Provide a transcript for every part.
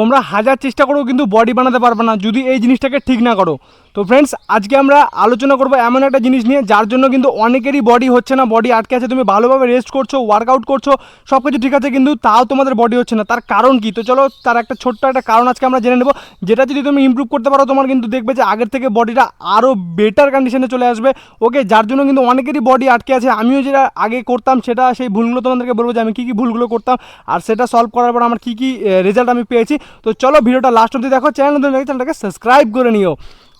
তোমরা হাজার চেষ্টা করেও কিন্তু বডি বানাতে পারবে না, যদি এই জিনিসটাকে ঠিক না করো। তো ফ্রেন্ডস আজকে আমরা আলোচনা করব এমন একটা জিনিস নিয়ে, যার জন্য কিন্তু অনেকেরই বডি হচ্ছে না বডি আটকে আছে, তুমি ভালোভাবে রেস্ট করছ ওয়ার্কআউট করছ সব কিছু ঠিক আছে, কিন্তু তাও তোমাদের বডি হচ্ছে না, তার কারণ কি? তো চলো, তার একটা ছোট্ট একটা কারণ আজকে আমরা জেনে নেব, যেটা যদি তুমি ইমপ্রুভ করতে পারো, তোমার কিন্তু দেখবে যে আগের থেকে বডিটা আরও বেটার কন্ডিশনে চলে আসবে। ওকে যার জন্য কিন্তু অনেকেরই বডি আটকে আছে, আমিও যেটা আগে করতাম, সেটা সেই ভুলগুলো তোমাদেরকে বলব যে আমি কী কী ভুলগুলো করতাম, আর সেটা সলভ করার পর আমার কী কী রেজাল্ট আমি পেয়েছি। তো চলো ভিডিওটা লাস্ট অবধি দেখো চ্যানেল নতুন চ্যানেলটাকে সাবস্ক্রাইব করে নিও।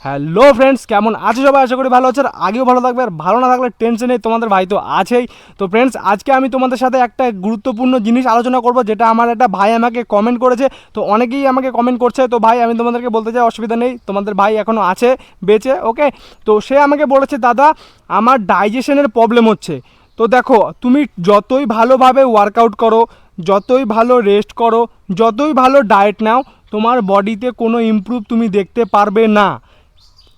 হ্যালো ফ্রেন্ডস কেমন আছো সবাই? আশা করি ভালো আছে, আর আগেও ভালো থাকবে, আর ভালো না থাকলে টেনশন নেই, তোমাদের ভাই তো আছেই। তো ফ্রেন্ডস আজকে আমি তোমাদের সাথে একটা গুরুত্বপূর্ণ জিনিস আলোচনা করব, যেটা আমার একটা ভাই আমাকে কমেন্ট করেছে। তো অনেকেই আমাকে কমেন্ট করছে, তো ভাই, আমি তোমাদেরকে বলতে চাই, অসুবিধা নেই, তোমাদের ভাই এখনও আছে, বেঁচে ওকে তো সে আমাকে বলেছে, দাদা, আমার ডাইজেশনের প্রবলেম হচ্ছে। তো দেখো, তুমি যতই ভালোভাবে ওয়ার্কআউট করো, যতই ভালো রেস্ট করো, যতই ভালো ডায়েট নাও, তোমার বডিতে কোনো ইমপ্রুভ তুমি দেখতে পারবে না।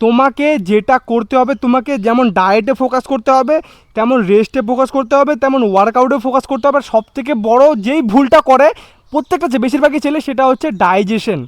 তোমাকে যেটা করতে হবে, তোমাকে যেমন ডায়েটে ফোকাস করতে হবে, তেমন রেস্টে ফোকাস করতে হবে, তেমন ওয়ার্কআউটে ফোকাস করতে হবে। সব থেকে বড় যেই ভুলটা করে, প্রত্যেকটা বেশিরভাগই ছেলে, সেটা হচ্ছে ডাইজেশন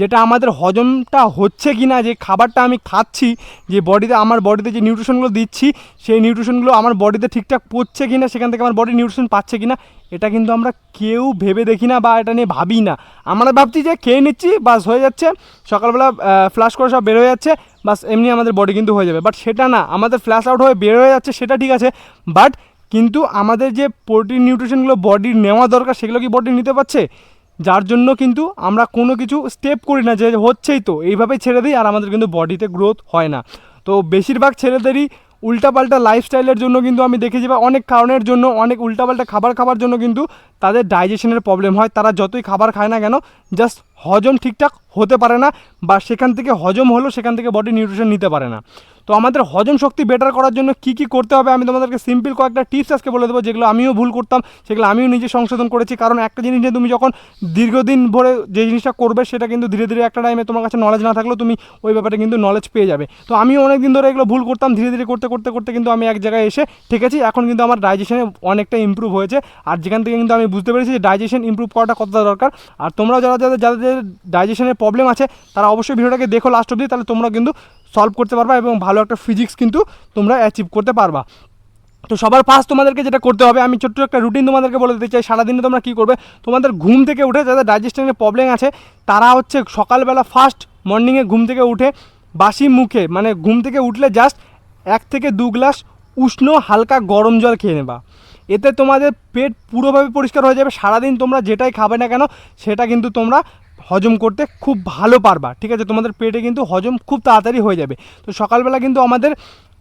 যেটা আমাদের হজমটা হচ্ছে কি না যে খাবারটা আমি খাচ্ছি, যে বডিতে আমার বডিতে যে নিউট্রিশনগুলো দিচ্ছি, সেই নিউট্রিশনগুলো আমার বডিতে ঠিকঠাক পড়ছে কি না সেখান থেকে আমার বডি নিউট্রিশন পাচ্ছে কি না এটা কিন্তু আমরা কেউ ভেবে দেখি না বা এটা নিয়ে ভাবি না। আমরা ভাবছি যে খেয়ে নিচ্ছি, বাস হয়ে যাচ্ছে, সকালবেলা ফ্লাশ করে সব বের হয়ে যাচ্ছে, বাস এমনি আমাদের বডি কিন্তু হয়ে যাবে। বাট সেটা না, আমাদের ফ্ল্যাশ আউট হয়ে বের হয়ে যাচ্ছে, সেটা ঠিক আছে বাট কিন্তু আমাদের যে প্রোটিন নিউট্রিশনগুলো বডির নেওয়া দরকার, সেগুলো কি বডি নিতে পারছে? যার জন্য কিন্তু আমরা কোনো কিছু স্টেপ করি না, যে হচ্ছেই তো। এইভাবে ছেড়ে দিই আর আমাদের কিন্তু বডিতে গ্রোথ হয় না। তো বেশিরভাগ ছেলেদেরই উল্টাপাল্টা লাইফস্টাইলের জন্য কিন্তু আমি দেখেছি বা অনেক কারণের জন্য, অনেক উল্টাপাল্টা খাবার খাবার জন্য কিন্তু তাদের ডাইজেশনের প্রবলেম হয়। তারা যতই খাবার খায় না কেন জাস্ট হজম ঠিকঠাক হতে পারে না বা সেখান থেকে হজম হলো সেখান থেকে বডি নিউট্রিশন নিতে পারে না। তো আমাদের হজম শক্তি বেটার করার জন্য কী কী করতে হবে আমি তোমাদেরকে সিম্পল কয়েকটা টিপস আজকে বলে দেবো, যেগুলো আমিও ভুল করতাম, সেগুলো আমিও নিজে সংশোধন করেছি। কারণ একটা জিনিস নিয়ে তুমি যখন দীর্ঘদিন ভরে যে জিনিসটা করবে, সেটা কিন্তু ধীরে ধীরে একটা টাইমে তোমার কাছে নলেজ না থাকলেও তুমি ওই ব্যাপারে কিন্তু নলেজ পেয়ে যাবে। তো আমিও অনেক দিন ধরে এগুলো ভুল করতাম, ধীরে ধীরে করতে করতে করতে কিন্তু আমি এক জায়গায় এসে ঠিক আছে এখন কিন্তু আমার ডাইজেশনে অনেকটা ইম্প্রুভ হয়েছে। আর যেখান থেকে কিন্তু আমি বুঝতে পেরেছি যে ডাইজেশন ইম্প্রুভ করাটা কতটা দরকার। আর তোমরাও যারা যাদের যাদের ডাইজেশনের প্রবলেম আছে, তারা অবশ্যই ভিডিওটাকে দেখো লাস্ট অবধি, তাহলে তোমরা কিন্তু সলভ করতে পারবা এবং ভালো একটা ফিজিক্স কিন্তু তোমরা অ্যাচিভ করতে পারবা। তো সবার ফার্স্ট তোমাদেরকে যেটা করতে হবে, আমি ছোট্ট একটা রুটিন তোমাদেরকে বলে দিতে চাই, সারাদিনে তোমরা কী করবে? তোমাদের ঘুম থেকে উঠে যাদের ডাইজেশনের প্রবলেম আছে, তারা হচ্ছে সকালবেলা ফার্স্ট মর্নিংয়ে ঘুম থেকে উঠে বাসি মুখে মানে ঘুম থেকে উঠলে জাস্ট এক থেকে দু গ্লাস উষ্ণ হালকা গরম জল খেয়ে নেবা। এতে তোমাদের পেট পুরোভাবে পরিষ্কার হয়ে যাবে, সারাদিন তোমরা যেটাই খাবে না কেন, সেটা কিন্তু তোমরা হজম করতে খুব ভালো পারবা, ঠিক আছে? তোমাদের পেটে কিন্তু হজম খুব তাড়াতাড়ি হয়ে যাবে। তো সকালবেলা কিন্তু আমাদের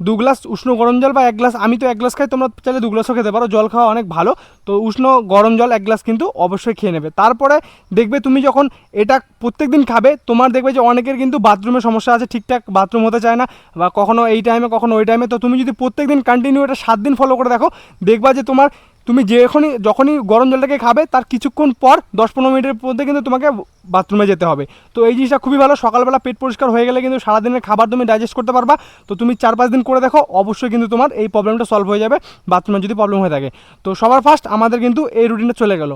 দু গ্লাস উষ্ণ গরম জল বা এক গ্লাস, আমি তো এক গ্লাস খাই, তোমরা চাইলে দু গ্লাসও খেতে পারো, জল খাওয়া অনেক ভালো। তো উষ্ণ গরম জল এক গ্লাস কিন্তু অবশ্যই খেয়ে নেবে। তারপরে দেখবে তুমি যখন এটা প্রত্যেক দিন খাবে, তোমার দেখবে যে অনেকের কিন্তু বাথরুমের সমস্যা আছে, ঠিকঠাক বাথরুম হতে চায় না, বা কখনো এই টাইমে কখনো ওই টাইমে তো তুমি যদি প্রত্যেক দিন কন্টিনিউ এটা সাত দিন ফলো করে দেখো, দেখবা যে তোমার, তুমি যখনই যখনই গরম জলটাকে খাবে, তার কিছুক্ষণ পর, দশ পনেরো মিনিটের মধ্যে কিন্তু তোমাকে বাথরুমে যেতে হবে। তো এই জিনিসটা খুবই ভালো, সকালবেলা পেট পরিষ্কার হয়ে গেলে কিন্তু সারাদিনের খাবার তুমি ডাইজেস্ট করতে পারবা। তো তুমি চার পাঁচ দিন করে দেখো, অবশ্যই কিন্তু তোমার এই প্রবলেমটা সলভ হয়ে যাবে বাথরুমে যদি প্রবলেম হয়ে থাকে। তো সবার ফার্স্ট আমাদের কিন্তু এই রুটিনটা চলে গেলো।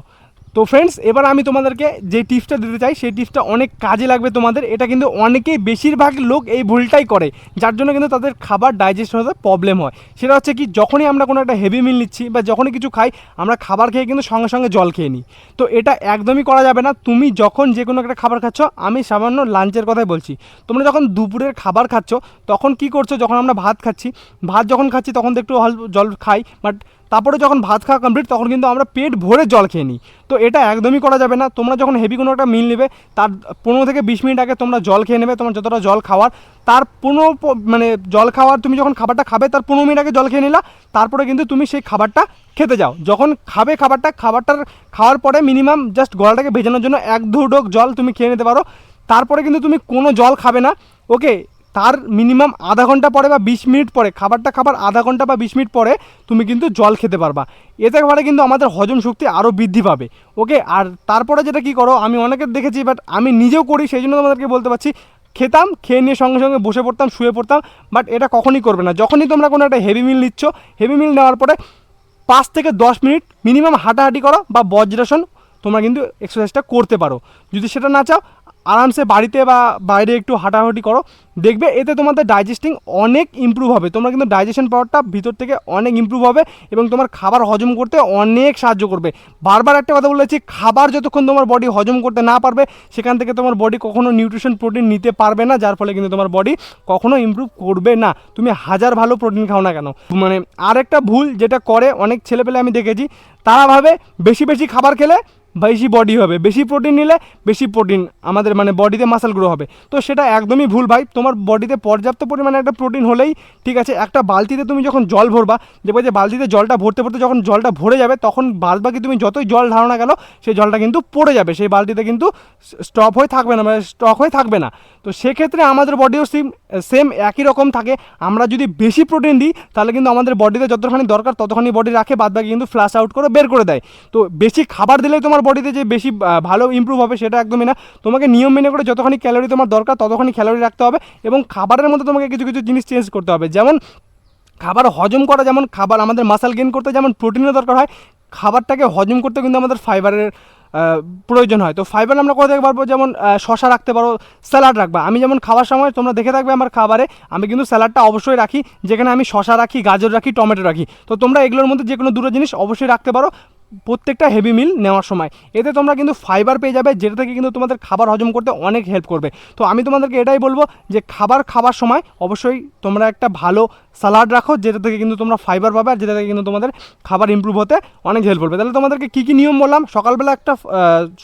তো ফ্রেন্ডস এবার আমি তোমাদেরকে যে টিপসটা দিতে চাই, সেই টিপসটা অনেক কাজে লাগবে তোমাদের। এটা কিন্তু অনেকেই বেশিরভাগ লোক এই ভুলটাই করে, যার জন্য কিন্তু তাদের খাবার ডাইজেস্ট হতে প্রবলেম হয়। সেটা হচ্ছে কি, যখনই আমরা কোনো একটা হেভি মিল নিচ্ছি বা যখনই কিছু খাই, আমরা খাবার খেয়ে কিন্তু সঙ্গে সঙ্গে জল খেয়ে নিই। তো এটা একদমই করা যাবে না। তুমি যখন যে কোনো একটা খাবার খাচ্ছ, আমি সামান্য লাঞ্চের কথাই বলছি। তোমরা যখন দুপুরের খাবার খাচ্ছ, তখন কি করছ, যখন আমরা ভাত খাচ্ছি, ভাত যখন খাচ্ছি, তখন তো একটু জল খাই বাট তারপরে যখন ভাত খাওয়া কমপ্লিট তখন কিন্তু আমরা পেট ভরে জল খেয়ে নিই। তো এটা একদমই করা যাবে না। তোমরা যখন হেভি কোনো একটা মিল নেবে, তার পনেরো থেকে বিশ মিনিট আগে তোমরা জল খেয়ে নেবে, তোমার যতটা জল খাওয়ার, তার পনেরো মানে জল খাওয়ার, তুমি যখন খাবারটা খাবে, তার পনেরো মিনিট আগে জল খেয়ে নিলা, তারপরে কিন্তু তুমি সেই খাবারটা খেতে যাও। যখন খাবে খাবারটা, খাবারটার খাওয়ার পরে মিনিমাম জাস্ট গলাটাকে ভেজানোর জন্য এক দু ডোক জল তুমি খেয়ে নিতে পারো। তারপরে কিন্তু তুমি কোনো জল খাবে না। ওকে তার মিনিমাম আধা ঘণ্টা পরে বা বিশ মিনিট পরে, খাবারটা খাবার আধা ঘণ্টা বা বিশ মিনিট পরে তুমি কিন্তু জল খেতে পারবা। এতে করে কিন্তু আমাদের হজম শক্তি আরও বৃদ্ধি পাবে। ওকে আর তারপরে যেটা কি করো, আমি অনেকের দেখেছি বাট আমি নিজেও করি, সেই জন্য তোমাদেরকে বলতে পারছি, খেতাম, খেয়ে নিয়ে সঙ্গে সঙ্গে বসে পড়তাম, শুয়ে পড়তাম বাট এটা কখনই করবে না। যখনই তোমরা কোনো একটা হেভি মিল নিচ্ছ হেভি মিল নেওয়ার পরে পাঁচ থেকে দশ মিনিট মিনিমাম হাঁটাহাঁটি করো বা বজ্রাসন তোমরা কিন্তু এক্সারসাইজটা করতে পারো। যদি সেটা না চাও আরামসে বাড়িতে বা বাইরে একটু হাঁটাহাঁটি করো। দেখবে এতে তোমাদের ডাইজেস্টিং অনেক ইমপ্রুভ হবে। তোমরা কিন্তু ডাইজেশন পাওয়ারটা ভিতর থেকে অনেক ইমপ্রুভ হবে এবং তোমার খাবার হজম করতে অনেক সাহায্য করবে। বারবার একটা কথা বলেছি খাবার যতক্ষণ তোমার বডি হজম করতে না পারবে, সেখান থেকে তোমার বডি কখনো নিউট্রিশন প্রোটিন নিতে পারবে না, যার ফলে কিন্তু তোমার বডি কখনো ইমপ্রুভ করবে না। তুমি হাজার ভালো প্রোটিন খাও না কেন? মানে আরেকটা ভুল যেটা করে অনেক ছেলেপেলে আমি দেখেছি, তারা ভাবে বেশি বেশি খাবার খেলে বেশি বডি হবে। বেশি প্রোটিন নিলে বেশি প্রোটিন আমাদের মানে বডিতে মাসেল গ্রো হবে। তো সেটা একদমই ভুল ভাই। তোমার বডিতে পর্যাপ্ত পরিমাণে একটা প্রোটিন হলেই ঠিক আছে, একটা বালতিতে তুমি যখন জল ভরবা, দেখবে যে বালতিতে জলটা ভরতে ভরতে যখন জলটা ভরে যাবে, তখন বাদ বাকি তুমি যতই জল না কেন, সেই জলটা কিন্তু পড়ে যাবে। সেই বালতিতে কিন্তু স্টপ হয়ে থাকবে না মানে স্টক হয়ে থাকবে না। তো সেক্ষেত্রে আমাদের বডিও সেম সেম একই রকম থাকে। আমরা যদি বেশি প্রোটিন দিই, তাহলে কিন্তু আমাদের বডিতে যতখানি দরকার, ততখানি বডি রাখে বাদ বাকি কিন্তু ফ্ল্যাশ আউট করে বের করে দেয়। তো বেশি খাবার দিলেই তোমার বডিতে যে বেশি ভালো ইমপ্রুভ হবে সেটা একদমই না। তোমাকে নিয়ম মেনে করে যতখানি ক্যালোরি তোমার দরকার ততখানি ক্যালোরি রাখতে হবে এবং খাবারের মধ্যে তোমাকে কিছু কিছু জিনিস চেঞ্জ করতে হবে। যেমন খাবার হজম করা, যেমন খাবার আমাদের মাসাল গেন করতে, যেমন প্রোটিনের দরকার হয়, খাবারটাকে হজম করতে কিন্তু আমাদের ফাইবারের প্রয়োজন হয়। তো ফাইবার আমরা কোথা থেকে পারব? যেমন শশা রাখতে পারো স্যালাড রাখবা। আমি যেমন খাওয়ার সময় তোমরা দেখে থাকবে আমার খাবারে, আমি কিন্তু স্যালাডটা অবশ্যই রাখি। যেখানে আমি শশা রাখি, গাজর রাখি, টমেটো রাখি। তো তোমরা এগুলোর মধ্যে যে কোনো দুটো জিনিস অবশ্যই রাখতে পারো। প্রত্যেকটা হেভি মিল নেওয়ার সময়। এতে তোমরা কিন্তু ফাইবার পেয়ে যাবে, যেটা থেকে কিন্তু তোমাদের খাবার হজম করতে অনেক হেল্প করবে। তো আমি তোমাদেরকে এটাই বলব যে খাবার খাবার সময় অবশ্যই তোমরা একটা ভালো স্যালাড রাখো, যেটা থেকে কিন্তু তোমরা ফাইবার পাবে আর যেটা থেকে কিন্তু তোমাদের খাবার ইমপ্রুভ হতে অনেক হেল্প করবে। তাহলে তোমাদেরকে কী কী নিয়ম বললাম? সকালবেলা একটা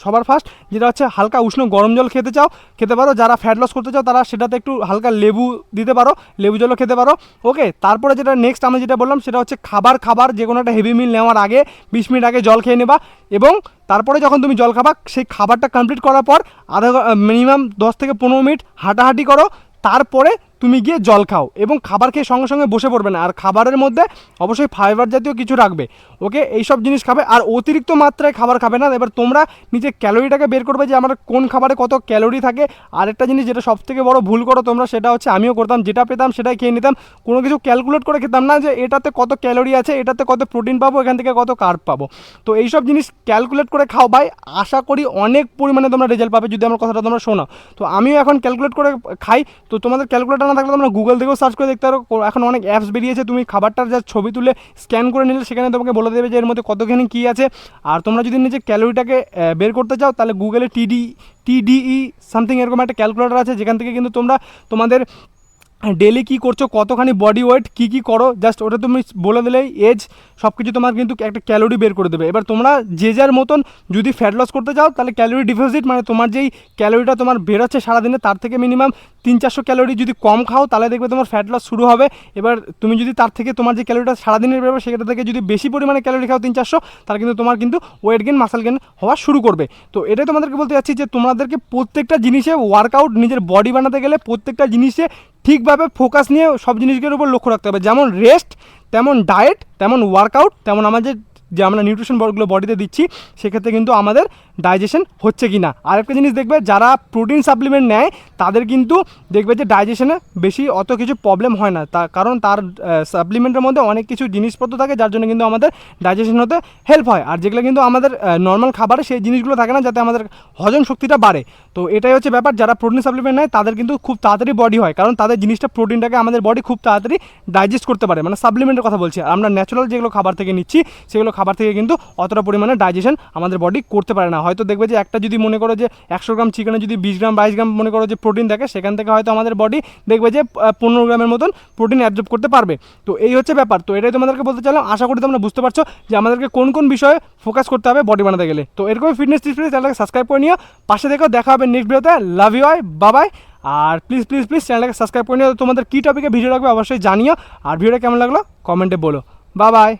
সবার ফার্স্ট যেটা হচ্ছে হালকা উষ্ণ গরম জল খেতে চাও, খেতে পারো। যারা ফ্যাট লস করতে চাও, তারা সেটাতে একটু হালকা লেবু দিতে পারো, লেবু জলও খেতে পারো। ওকে তারপরে যেটা নেক্সট আমি যেটা বললাম, সেটা হচ্ছে খাবার খাবার যে কোনো একটা হেভি মিল নেওয়ার আগে বিশ মিনিট আগে জল খেয়ে নেবা এবং তারপরে যখন তুমি জল খাবা, সেই খাবারটা কমপ্লিট করার পর আধা মিনিমাম দশ থেকে পনেরো মিনিট হাঁটাহাঁটি করো। তারপরে তুমি গিয়ে জল খাও এবং খাবার খেয়ে সঙ্গে সঙ্গে বসে পড়বে না। আর খাবারের মধ্যে অবশ্যই ফাইবার জাতীয় কিছু রাখবে। ওকে, এইসব জিনিস খাবে। আর অতিরিক্ত মাত্রায় খাবার খাবে না। এবার তোমরা নিজের ক্যালোরিটাকে বের করবে যে আমার কোন খাবারে কত ক্যালোরি থাকে। আরেকটা জিনিস যেটা সব থেকে বড় ভুল করো তোমরা, সেটা হচ্ছে আমিও করতাম, যেটা পেতাম সেটাই খেয়ে নিতাম। কোনো কিছু ক্যালকুলেট করে খেতাম না যে এটাতে কত ক্যালোরি আছে, এটাতে কত প্রোটিন পাবো, এখান থেকে কত কার্ব পাবো। তো এইসব জিনিস ক্যালকুলেট করে খাও ভাই। আশা করি অনেক পরিমাণে তোমরা রেজাল্ট পাবে। যদি আমার কথাটা তোমরা শোনো। তো আমিও এখন ক্যালকুলেট করে খাই। তো তোমাদের ক্যালকুলেটার না থাকলে তোমরা গুগল থেকেও সার্চ করে দেখতে পারো। এখন অনেক অ্যাপস বেরিয়েছে, তুমি খাবারটার যা ছবি তুলে স্ক্যান করে নিলে, সেখানে তোমাকে বলে দেবে যে এর মধ্যে কতখানি কী আছে। আর তোমরা যদি নিজে ক্যালোরিটাকে বের করতে চাও, তাহলে গুগলে টিডি টিডিই সামথিং এরকম একটা ক্যালকুলেটার আছে, যেখান থেকে কিন্তু তোমরা তোমাদের ডেলি কী করছ, কতখানি বডি ওয়েট কী কী করো জাস্ট ওটা তুমি বলে দিলেই এজ সব কিছু তোমার কিন্তু একটা ক্যালোরি বের করে দেবে। এবার তোমরা যে যার মতন যদি ফ্যাট লস করতে চাও, তাহলে ক্যালোরি ডিপোজিট মানে তোমার যেই ক্যালোরিটা তোমার বেরোচ্ছে সারাদিনে, তার থেকে মিনিমাম তিন চারশো ক্যালোরি যদি কম খাও, তাহলে দেখবে তোমার ফ্যাট লস শুরু হবে। এবার তুমি যদি তার থেকে তোমার যে ক্যালোরিটা সারাদিনের বেরোবে, সেটা থেকে যদি বেশি পরিমাণে ক্যালোরি খাও তিন চারশো তাহলে কিন্তু তোমার কিন্তু ওয়েট গেন মাসাল গেন হওয়া শুরু করবে। তো এটাই তোমাদেরকে বলতে চাচ্ছি যে, তোমাদেরকে প্রত্যেকটা জিনিসে ওয়ার্কআউট নিজের বডি বানাতে গেলে প্রত্যেকটা জিনিসে ঠিকভাবে ফোকাস নিয়ে সব জিনিসগুলোর উপর লক্ষ্য রাখতে হবে। যেমন রেস্ট তেমন ডায়েট তেমন ওয়ার্কআউট তেমন আমাদের যে আমরা নিউট্রিশন বডগুলো বডিতে দিচ্ছি, সেক্ষেত্রে কিন্তু আমাদের ডাইজেশন হচ্ছে কি না আরেকটা জিনিস দেখবে, যারা প্রোটিন সাপ্লিমেন্ট নেয়, তাদের কিন্তু দেখবে যে ডাইজেশনে বেশি অত কিছু প্রবলেম হয় না। তা কারণ তার সাপ্লিমেন্টের মধ্যে অনেক কিছু জিনিসপত্র থাকে, যার জন্য কিন্তু আমাদের ডাইজেশন হতে হেল্প হয়। আর যেগুলো কিন্তু আমাদের নর্মাল খাবারে সেই জিনিসগুলো থাকে না, যাতে আমাদের হজম শক্তিটা বাড়ে। তো এটাই হচ্ছে ব্যাপার, যারা প্রোটিন সাপ্লিমেন্ট নেয়, তাদের কিন্তু খুব তাড়াতাড়ি বডি হয়। কারণ তাদের জিনিসটা প্রোটিনটাকে আমাদের বডি খুব তাড়াতাড়ি ডাইজেস্ট করতে পারে। মানে সাপ্লিমেন্টের কথা বলছি। আমরা ন্যাচারাল যেগুলো খাবার থেকে নিচ্ছি, সেগুলো খাবার থেকে কিন্তু অতটা পরিমাণে ডাইজেশন আমাদের বডি করতে পারে না। হয়তো দেখবে যে একটা যদি মনে করো যে একশো গ্রাম চিকেনে যদি বিশ গ্রাম, বাইশ গ্রাম মনে করো যে প্রোটিন থাকে, সেখান থেকে হয়তো আমাদের বডি দেখবে যে পনেরো গ্রামের মতন প্রোটিন অ্যাবজর্ব করতে পারবে। তো এই হচ্ছে ব্যাপার। তো এটাই তোমাদেরকে বলতে চাইলাম। আশা করি তোমরা বুঝতে পারছ যে আমাদেরকে কোন কোন বিষয়ে ফোকাস করতে হবে বডি বানাতে গেলে। তো এরকম ফিটনেস টিপস চ্যানেলকে সাবস্ক্রাইব করে নিও। পাশে দেখো দেখা হবে নেক্সট ভিডিওতে লাভ ইউ আই বাবাই আর প্লিজ প্লিজ প্লিজ চ্যানেলটাকে সাবস্ক্রাইব করে নিও। তোমাদের কী টপিকে ভিডিও লাগবে অবশ্যই জানিও। আর ভিডিওটা কেমন লাগল? কমেন্টে বলো। বাবাই